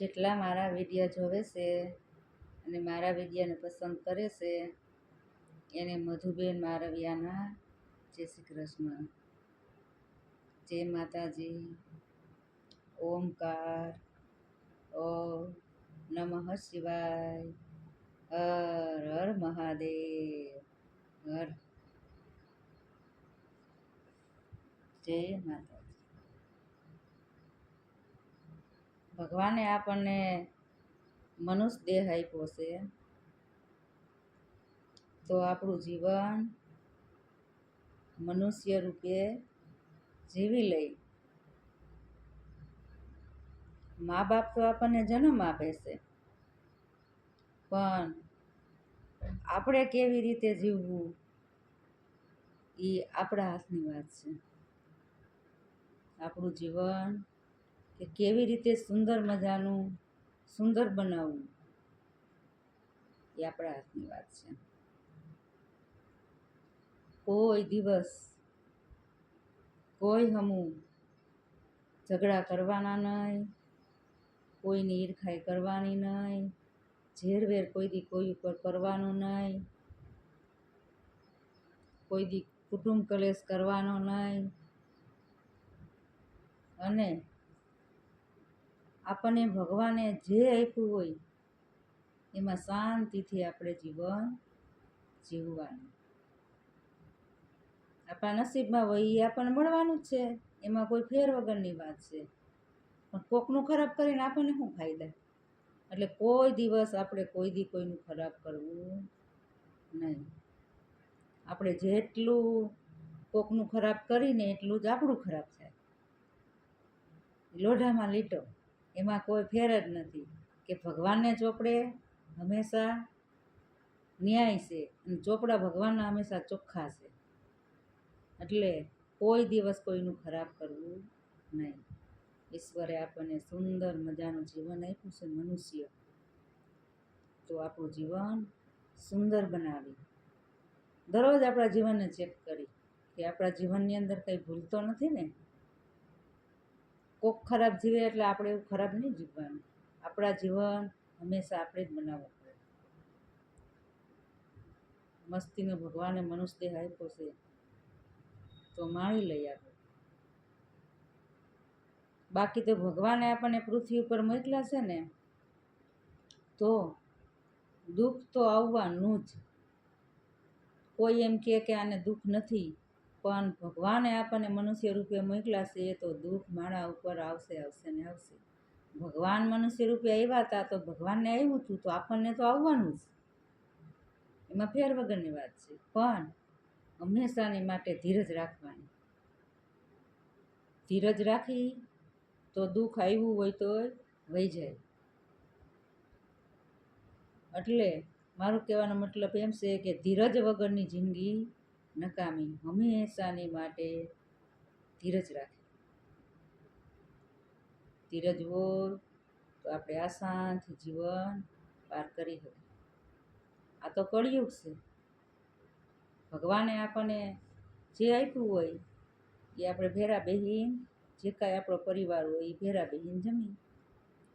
જેટલા મારા વિડીયા જોવે છે અને મારા વિડીયાને પસંદ કરે છે, એને મધુબેન મારવિયાના જય શ્રી કૃષ્ણ. જય માતાજી. ઓમકાર. ઓ નમઃ શિવાય. હર હર મહાદેવ. હર. જય માતાજી. ભગવાને આપણને મનુષ્ય દેહ આપ્યો છે. તો આપણું જીવન મનુષ્ય રૂપે જીવી લઈ. મા બાપ તો આપણને જન્મ આપે છે. પણ આપણે કેવી રીતે જીવવું એ આપણા હાથની વાત છે. આપણું જીવન કે કેવી રીતે સુંદર મજાનું, સુંદર બનાવવું? એ આપણા હાથની વાત છે. કોઈ દિવસ કોઈ હમું ઝઘડા કરવાના નહીં કોઈની ઈર્ખાઈ કરવાની નહીં ઝેરવેર કોઈ દી કોઈ ઉપર કરવાનું નહીં કોઈ દી કુટુંબ કલેશ કરવાનો નહીં અને આપણને ભગવાને જે આપ્યું હોય, એમાં શાંતિથી આપણે જીવન જીવવાનું. આપણા નસીબમાં હોય એ આપણને મળવાનું જ છે. એમાં કોઈ ફેર વગરની વાત છે. પણ કોકનું ખરાબ કરીને આપણને શું ફાયદા? એટલે કોઈ દિવસ આપણે કોઈ દી કોઈનું ખરાબ કરવું નહીં. આપણે જેટલું કોકનું ખરાબ કરીને એટલું જ આપણું ખરાબ થાય. લોઢામાં લીટો. એમાં કોઈ ફેર જ નથી કે ભગવાનને ચોપડે હંમેશા ન્યાય છે અને ચોપડા ભગવાનના હંમેશા ચોખ્ખા છે. એટલે કોઈ દિવસ કોઈનું ખરાબ કરવું નહીં. ઈશ્વરે આપણને સુંદર મજાનું જીવન આપ્યું છે મનુષ્ય. તો આપણું જીવન સુંદર બનાવી. દરરોજ આપણા જીવનને ચેક કરી કે આપણા જીવનની અંદર કંઈ ભૂલતો નથી ને? કોક ખરાબ જીવે એટલે આપણે એવું ખરાબ નહીં જીવવાનું. આપણા જીવન હંમેશા આપણે જ બનાવવું પડે. મસ્તીનો ભગવાને મનુષ્ય દેહ આપ્યો છે, તો માણી લઈ આપણે. બાકી તો ભગવાને આપણને પૃથ્વી ઉપર મોકલા છે ને, તો દુઃખ તો આવવાનું જ. કોઈ એમ કહે કે આને દુઃખ નથી પણ ભગવાને આપણને મનુષ્ય રૂપે મોકલાશે છે તો દુઃખ માળા ઉપર આવશે આવશે ને આવશે. ભગવાન મનુષ્ય રૂપે આવ્યા હતા તો ભગવાનને આવ્યું હતું તો આપણને તો આવવાનું જ. એમાં ફેર વગરની વાત છે. પણ હંમેશાની માટે ધીરજ રાખવાની. ધીરજ રાખી તો દુઃખ આવ્યું હોય તોય વહી જાય. એટલે મારું કહેવાનો મતલબ એમ છે કે ધીરજ વગરની જિંદગી નકામી હંમેશાની માટે ધીરજ રાખે. ધીરજ હોય તો આપણે આસાનથી જીવન પાર કરી શકીએ. આ તો કળિયુગ છે. ભગવાને આપણને જે આપ્યું હોય, એ આપણે ભેરા બહેન, જે કાંઈ આપણો પરિવાર હોય, એ ભેરા બહેન જમી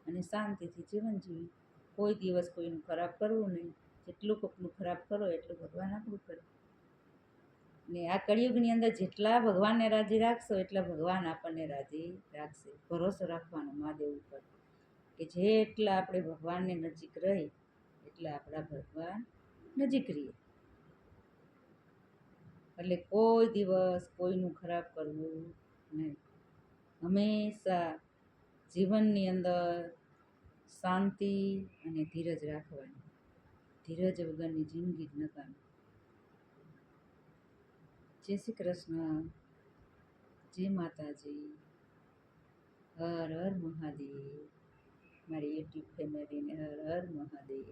અને શાંતિથી જીવન જીવી. કોઈ દિવસ કોઈનું ખરાબ કરવું નહીં. જેટલું કોકનું ખરાબ કરો, એટલું ભગવાન આપણું કરે. ને આ કળિયુગની અંદર જેટલા ભગવાનને રાજી રાખશો, એટલા ભગવાન આપણને રાજી રાખશે. ભરોસો રાખવાનો મહાદેવ ઉપર કે જેટલા આપણે ભગવાનને નજીક રહી, એટલા આપણા ભગવાન નજીક રહીએ. એટલે કોઈ દિવસ કોઈનું ખરાબ કરવું નહીં. હંમેશા જીવનની અંદર શાંતિ અને ધીરજ રાખવાની. ધીરજ વગરની જિંદગી જ નકામી. જય શ્રી કૃષ્ણ. જય માતાજી. હર હર મહાદેવ. મારી યુટ્યુબ ફેમિલીને હર હર મહાદેવ.